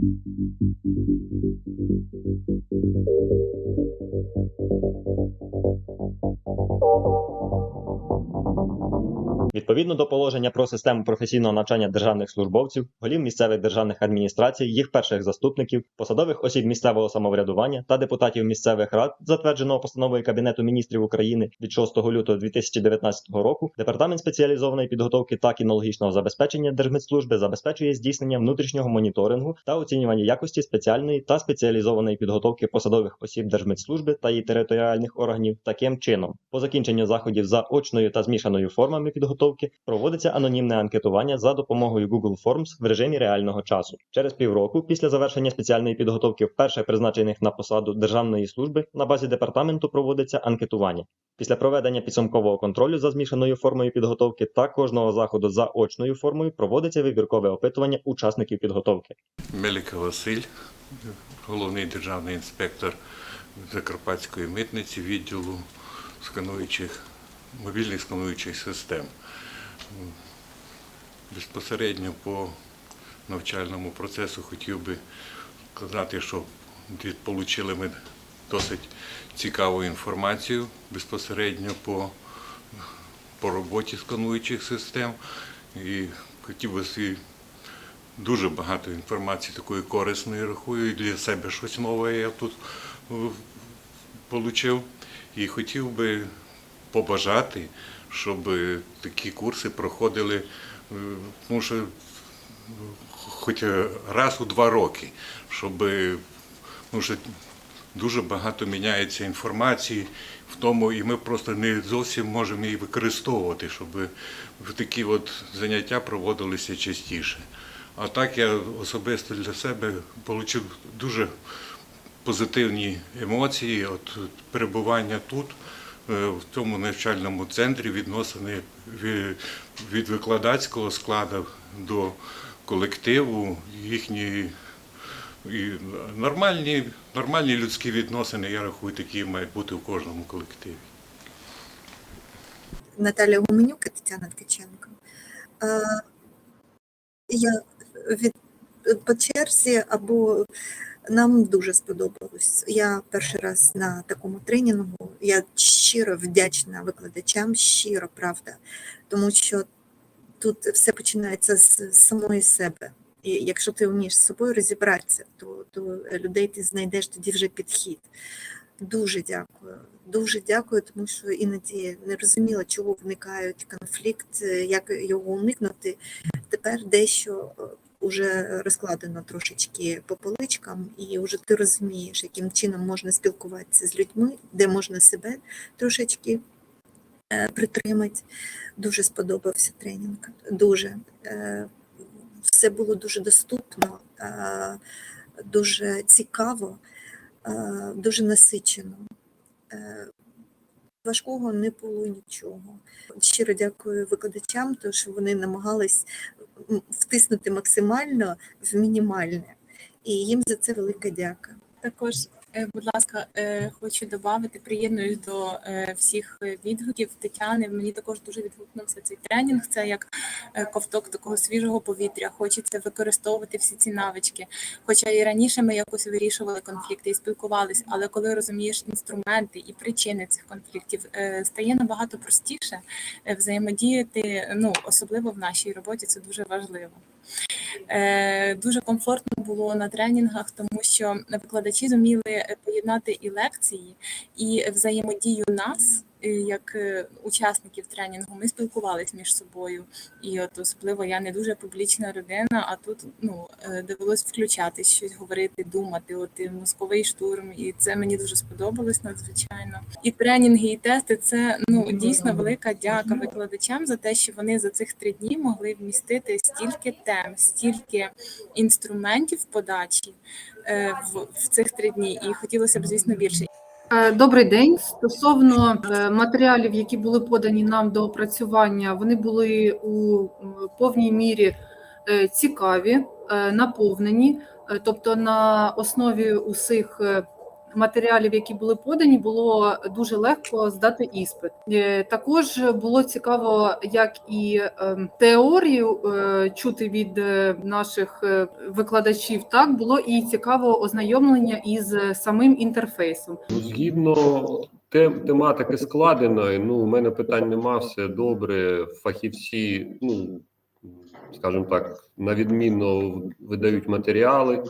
Thank you. Відповідно до положення про систему професійного навчання державних службовців, голів місцевих державних адміністрацій, їх перших заступників, посадових осіб місцевого самоврядування та депутатів місцевих рад, затвердженого постановою Кабінету міністрів України від 6 лютого 2019 року, департамент спеціалізованої підготовки та кінологічного забезпечення Держмедслужби забезпечує здійснення внутрішнього моніторингу та оцінювання якості спеціальної та спеціалізованої підготовки посадових осіб Держмедслужби та її територіальних органів таким чином. По закінченню заходів за очною та змішаною формами підготовки проводиться анонімне анкетування за допомогою Google Forms в режимі реального часу. Через півроку після завершення спеціальної підготовки вперше призначених на посаду державної служби на базі департаменту проводиться анкетування. Після проведення підсумкового контролю за змішаною формою підготовки та кожного заходу за очною формою проводиться вибіркове опитування учасників підготовки. Меліка Василь, головний державний інспектор Закарпатської митниці відділу скануючих, мобільних скануючих систем. Безпосередньо по навчальному процесу хотів би сказати, що отримали ми досить цікаву інформацію безпосередньо по, по роботі скануючих систем. І хотів би свій дуже багато інформації такої корисної рахую. І для себе щось нове я тут отримав. І хотів би побажати, щоб такі курси проходили, е, тому що хоч раз у два роки, щоб що дуже багато міняється інформації в тому, і ми просто не зовсім можемо її використовувати, щоб такі от заняття проводилися частіше. А так я особисто для себе отримав дуже позитивні емоції от перебування тут, е, в цьому навчальному центрі, відносини від викладацького складу до колективу, їхні і нормальні, нормальні людські відносини, я рахую, такі мають бути в кожному колективі. Наталя Гуменюк і Тетяна Ткаченко. Е, Я від по черзі або нам дуже сподобалось. Я перший раз на такому тренінгу. Я щиро вдячна викладачам, щиро правда, тому що тут все починається з самої себе. І якщо ти вмієш з собою розібратися, то, то людей ти знайдеш тоді вже підхід. Дуже дякую. Дуже дякую, тому що іноді не розуміла, чого виникають конфлікт, як його уникнути. Тепер дещо вже розкладено трошечки по поличкам, і вже ти розумієш, яким чином можна спілкуватися з людьми, де можна себе трошечки е, притримати. Дуже сподобався тренінг. Дуже Е, все було дуже доступно, е, дуже цікаво, дуже насичено. Важкого не було нічого. Щиро дякую викладачам, тому що вони намагались втиснути максимально в мінімальне. І їм за це велика дяка. Також, будь ласка, е, хочу додати, приєднуюсь до е, всіх е, відгуків Тетяни. Мені також дуже відгукнувся цей тренінг. Це як е, ковток такого свіжого повітря. Хочеться використовувати всі ці навички. Хоча і раніше ми якось вирішували конфлікти і спілкувалися, але коли розумієш інструменти і причини цих конфліктів, е, стає набагато простіше е, взаємодіяти. Ну особливо в нашій роботі це дуже важливо. Е, Дуже комфортно було на тренінгах, тому що викладачі зуміли поєднати і лекції, і взаємодію нас, як е, учасників тренінгу. Ми спілкувалися між собою. І от особливо я не дуже публічна людина, а тут ну е, довелось включатись, щось говорити, думати. От і мозковий штурм, і це мені дуже сподобалось надзвичайно. І тренінги, і тести це ну дійсно велика дяка викладачам за те, що вони за цих три дні могли вмістити стільки тем, стільки інструментів подачі е, в, в цих три дні. І хотілося б, звісно, більше. Е, Добрий день. Стосовно е, матеріалів, які були подані нам до опрацювання, вони були у повній мірі е, цікаві, наповнені. Тобто, на основі усіх матеріалів, які були подані, було дуже легко здати іспит. Е, Також було цікаво, як і е, теорію е, чути від е, наших викладачів, так було і цікаво ознайомлення із самим інтерфейсом. Ну, Згідно тем, тематики складеної, ну, у мене питань нема, все добре. Фахівці, ну, скажімо так, на відмінно видають матеріали.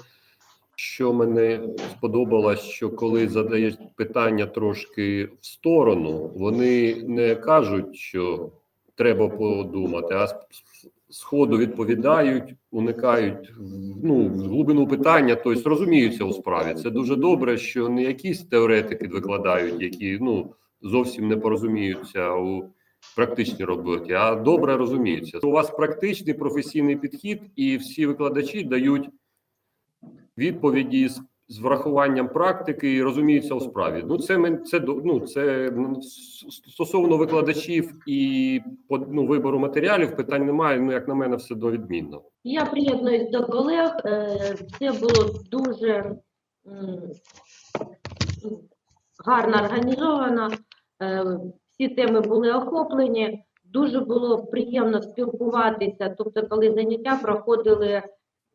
Що мене сподобалось, що коли задаєш питання трошки в сторону, вони не кажуть, що треба подумати, а сходу відповідають, уникають ну, глибину питання, тобто розуміються у справі. Це дуже добре, що не якісь теоретики викладають, які ну зовсім не порозуміються у практичній роботі, а добре розуміються. У вас практичний професійний підхід, і всі викладачі дають відповіді з, з врахуванням практики і розуміються у справі. Ну це це до- ну, це стосовно викладачів і ну, вибору матеріалів питань немає. Ну як на мене, все довідмінно. Я приєднуюсь до колег. Е, Це було дуже гарно організовано. Е, Всі теми були охоплені. Дуже було приємно спілкуватися. Тобто, коли заняття проходили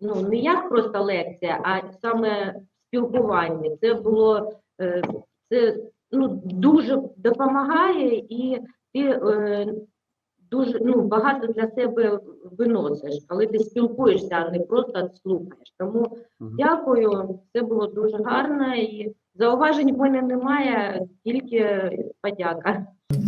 ну не як просто лекція, а саме спілкування. Це було е, це ну дуже допомагає і ти е, дуже ну багато для себе виносиш, коли ти спілкуєшся, а не просто слухаєш. Тому Мгм. дякую, це було дуже гарно і зауважень в мене немає, тільки подяка.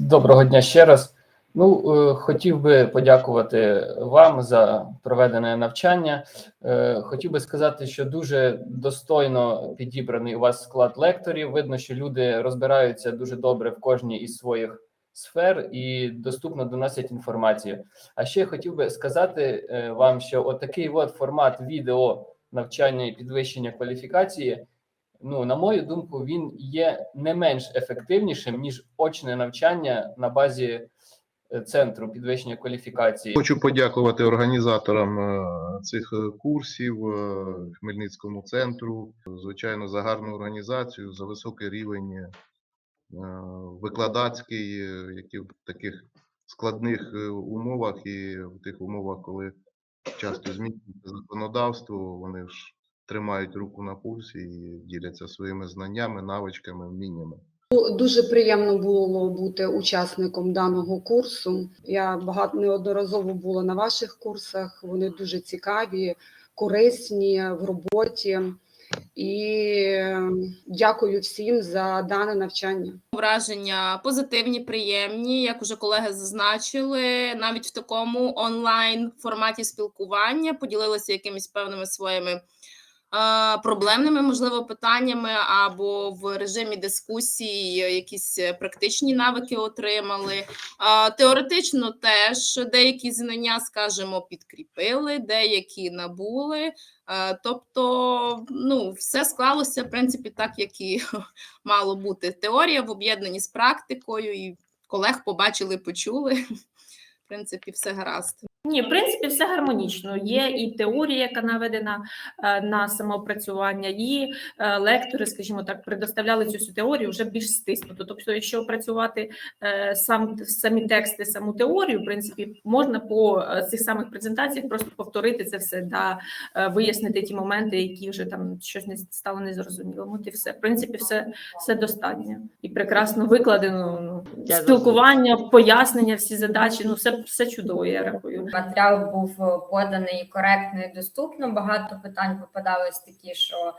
Доброго дня ще раз. Ну, е, хотів би подякувати вам за проведене навчання. Е, Хотів би сказати, що дуже достойно підібраний у вас склад лекторів. Видно, що люди розбираються дуже добре в кожній із своїх сфер і доступно доносять інформацію. А ще хотів би сказати е, вам, що отакий от формат відео навчання і підвищення кваліфікації ну, на мою думку, він є не менш ефективнішим ніж очне навчання на базі центру підвищення кваліфікації. Хочу подякувати організаторам е, цих е, курсів е, Хмельницькому центру, звичайно, за гарну організацію, за високий рівень е, викладацький, е, які в таких складних е, умовах і в тих умовах, коли часто змінюється законодавство, вони ж тримають руку на пульсі і діляться своїми знаннями, навичками, вміннями. Дуже приємно було бути учасником даного курсу. Я багато неодноразово була на ваших курсах. Вони дуже цікаві, корисні в роботі. І е, дякую всім за дане навчання. Враження позитивні, приємні, як уже колеги зазначили, навіть в такому онлайн форматі спілкування поділилися якимись певними своїми проблемними, можливо, питаннями або в режимі дискусії якісь е, практичні навики отримали. Е, Теоретично теж деякі знання, скажімо, підкріпили, деякі набули. Е, Тобто, ну, все склалося в принципі так, як і мало бути. Теорія в об'єднанні з практикою, і колег побачили, почули. В принципі, все гаразд. Ні, в принципі, все гармонічно. Є і теорія, яка наведена е, на самоопрацювання, і е, лектори, скажімо так, предоставляли цю теорію вже більш стиснуто. Тобто, якщо опрацювати е, сам самі тексти, саму теорію, в принципі, можна по цих самих презентаціях просто повторити це все да вияснити ті моменти, які вже там щось не стало незрозумілим. От і все. В принципі, все, все достатньо і прекрасно викладено. Ну, спілкування, пояснення, всі задачі. Ну, все, все чудово, я рахую. матеріал був е, поданий коректно і доступно. Багато питань попадались такі, що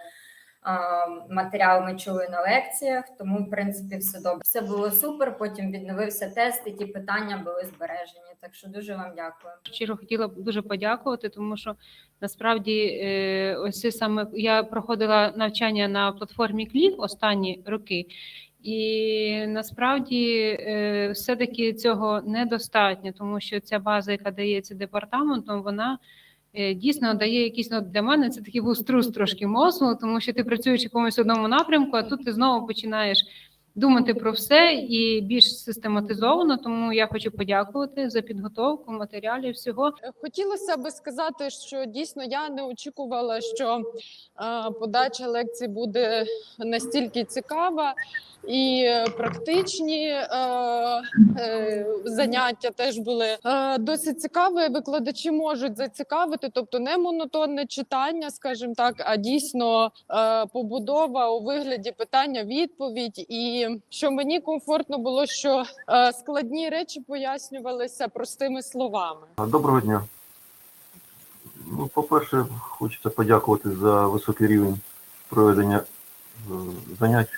а, матеріал ми чули на лекціях, тому в принципі все добре. Все було супер. Потім відновився тест, і ті питання були збережені. Так що дуже вам дякую. щиро хотіла б дуже подякувати, тому що насправді е, ось саме я проходила навчання на платформі Клік останні роки, і насправді е, все-таки цього недостатньо, тому що ця база, яка дається департаментом, вона е, дійсно дає якісь ну, для мене це такий був трошки мозку, тому що ти працюєш в якомусь одному напрямку, а тут ти знову починаєш думати про все і більш систематизовано. Тому я хочу подякувати за підготовку матеріалів всього. Хотілося би сказати, що дійсно я не очікувала, що е, подача лекцій буде настільки цікава. І практичні е, е, заняття теж були е, досить цікаві. Викладачі можуть зацікавити, тобто не монотонне читання, скажімо так, а дійсно е, побудова у вигляді питання-відповідь. І що мені комфортно було, що е, складні речі пояснювалися простими словами. Доброго дня. Ну, по-перше, хочеться подякувати за високий рівень проведення е, занять.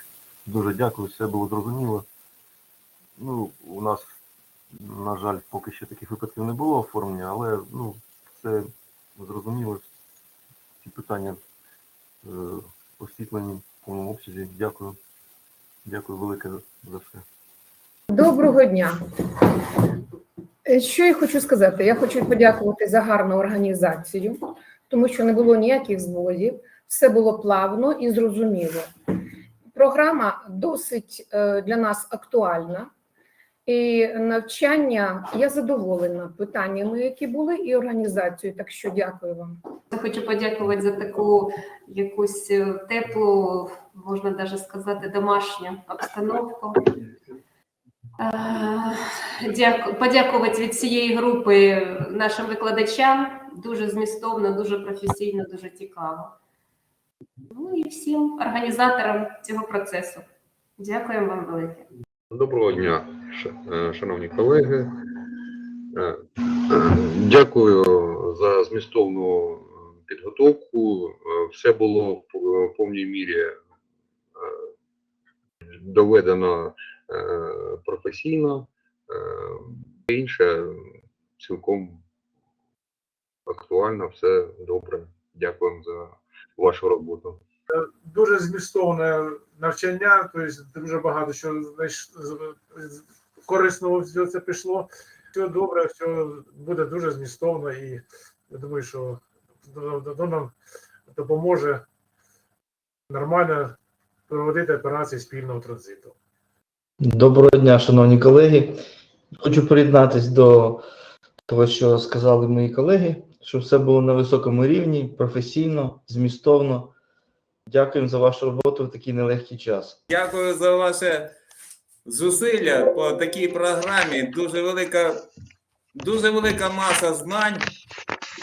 Дуже дякую, все було зрозуміло. Ну, у нас, на жаль, поки що таких випадків не було оформлення, але ну, все зрозуміло. Ці питання е, освітлені в повному обсязі. Дякую. Дякую велике за все. Доброго дня. Е, Що я хочу сказати? Я хочу подякувати за гарну організацію, тому що не було ніяких зводів, все було плавно і зрозуміло. Програма досить е, для нас актуальна, і навчання я задоволена питаннями, які були, і організацією. Так що дякую вам. Хочу подякувати за таку якусь е, теплу, можна навіть сказати, домашню обстановку. Е, Подякувати від цієї групи нашим викладачам. Дуже змістовно, дуже професійно, дуже цікаво. Ну і всім організаторам цього процесу. Дякуємо вам велике. Доброго дня, е, шановні колеги. Е, Дякую за змістовну підготовку. Все було в повній мірі доведено е, професійно. Е, Інше цілком актуально, все добре. Дякуємо за вашу роботу. дуже змістовне навчання, тобто дуже багато що корисного все це пішло. Все добре, все буде дуже змістовно, і я думаю, що нам допоможе нормально проводити операції спільного транзиту. Доброго дня, шановні колеги. Хочу приєднатись до того, що сказали мої колеги, щоб все було на високому рівні, професійно, змістовно. Дякуємо за вашу роботу в такий нелегкий час. Дякую за ваше зусилля по такій програмі. Дуже велика, дуже велика маса знань.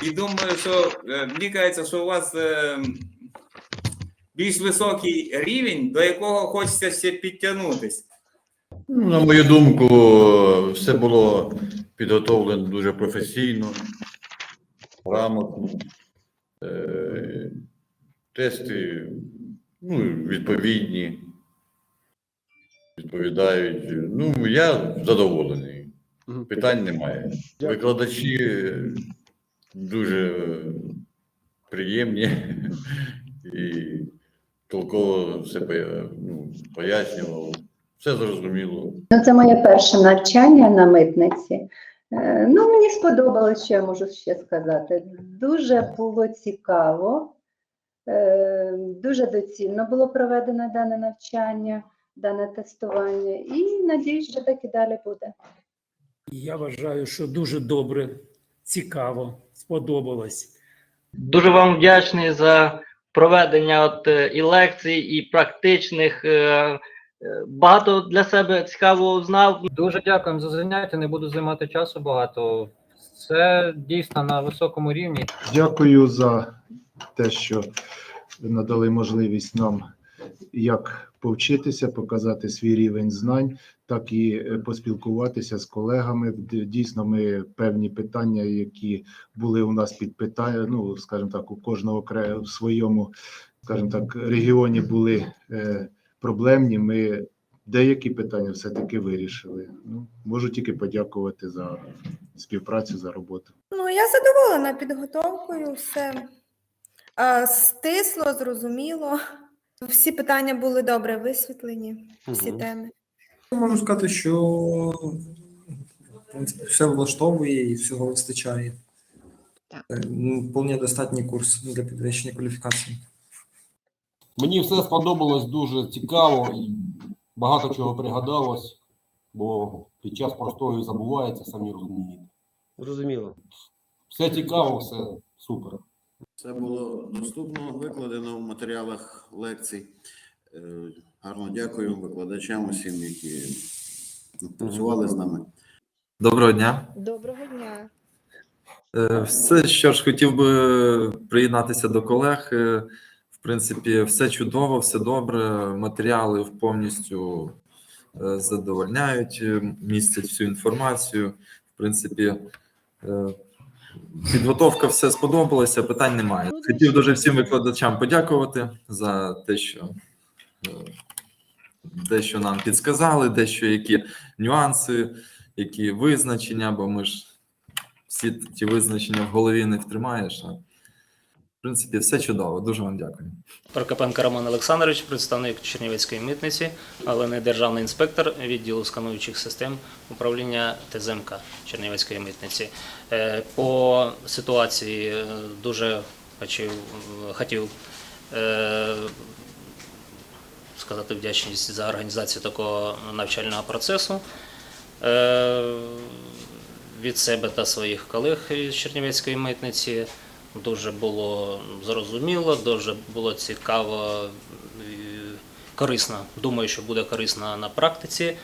І думаю, що е, мені кажеться, що у вас е, більш високий рівень, до якого хочеться ще підтягнутись. Ну, На мою думку, все було підготовлено дуже професійно, грамотно. Е, Тести ну, відповідні, відповідають. Ну, я задоволений. Питань немає. Викладачі дуже приємні і толково все ну, пояснював. Все зрозуміло. Ну, це моє перше навчання на митниці. Е, Ну, мені сподобалось, що я можу ще сказати. Дуже було цікаво, е, дуже доцільно було проведено дане навчання, дане тестування, і надіюсь, що так і далі буде. Я вважаю, що дуже добре, цікаво, сподобалось. Дуже вам вдячний за проведення от е, і лекцій, і практичних. е, е, Багато для себе цікавого знав. Дуже дякуємо за заняття. Не буду займати часу багато. Це дійсно на високому рівні. Дякую за те, що надали можливість нам як повчитися, показати свій рівень знань, так і е, поспілкуватися з колегами. Дійсно, ми певні питання, які були у нас під питання, ну скажімо так, у кожного окре- в своєму, скажімо так, регіоні були е, проблемні. Ми деякі питання все-таки вирішили. Ну, можу тільки подякувати за співпрацю, за роботу. Ну, я задоволена підготовкою, все стисло, зрозуміло. Всі питання були добре висвітлені, всі Мгм. теми. Можу сказати, що в принципі, все влаштовує і всього вистачає. Е, ну, Вполне достатній курс для підвищення кваліфікації. Мені все сподобалось дуже цікаво. і багато чого пригадалось, бо під час простою забувається, самі розумієте. Зрозуміло. Все цікаво, все супер. Це було доступно, викладено в матеріалах лекцій. Е, Гарно дякую викладачам усім, які працювали з нами. Доброго дня. Доброго дня. Е, Все, що ж хотів би приєднатися до колег. Е, В принципі, все чудово, все добре. Матеріали повністю задовольняють, містять всю інформацію. В принципі, підготовка все сподобалася, питань немає. Хотів дуже всім викладачам подякувати за те, що е, дещо нам підсказали, дещо які нюанси, які визначення, бо ми ж всі ті визначення в голові не втримаєш. А принципі, все чудово. Дуже вам дякую. Прокопенко Роман Олександрович, представник Чернівецької митниці, але не державний інспектор відділу скануючих систем управління ТЗМК Чернівецької митниці. Е, По ситуації е, дуже хотів, хотів е, сказати вдячність за організацію такого навчального процесу. Від себе та своїх колег із Чернівецької митниці дуже було зрозуміло, дуже було цікаво, корисно. Думаю, що буде корисно на практиці.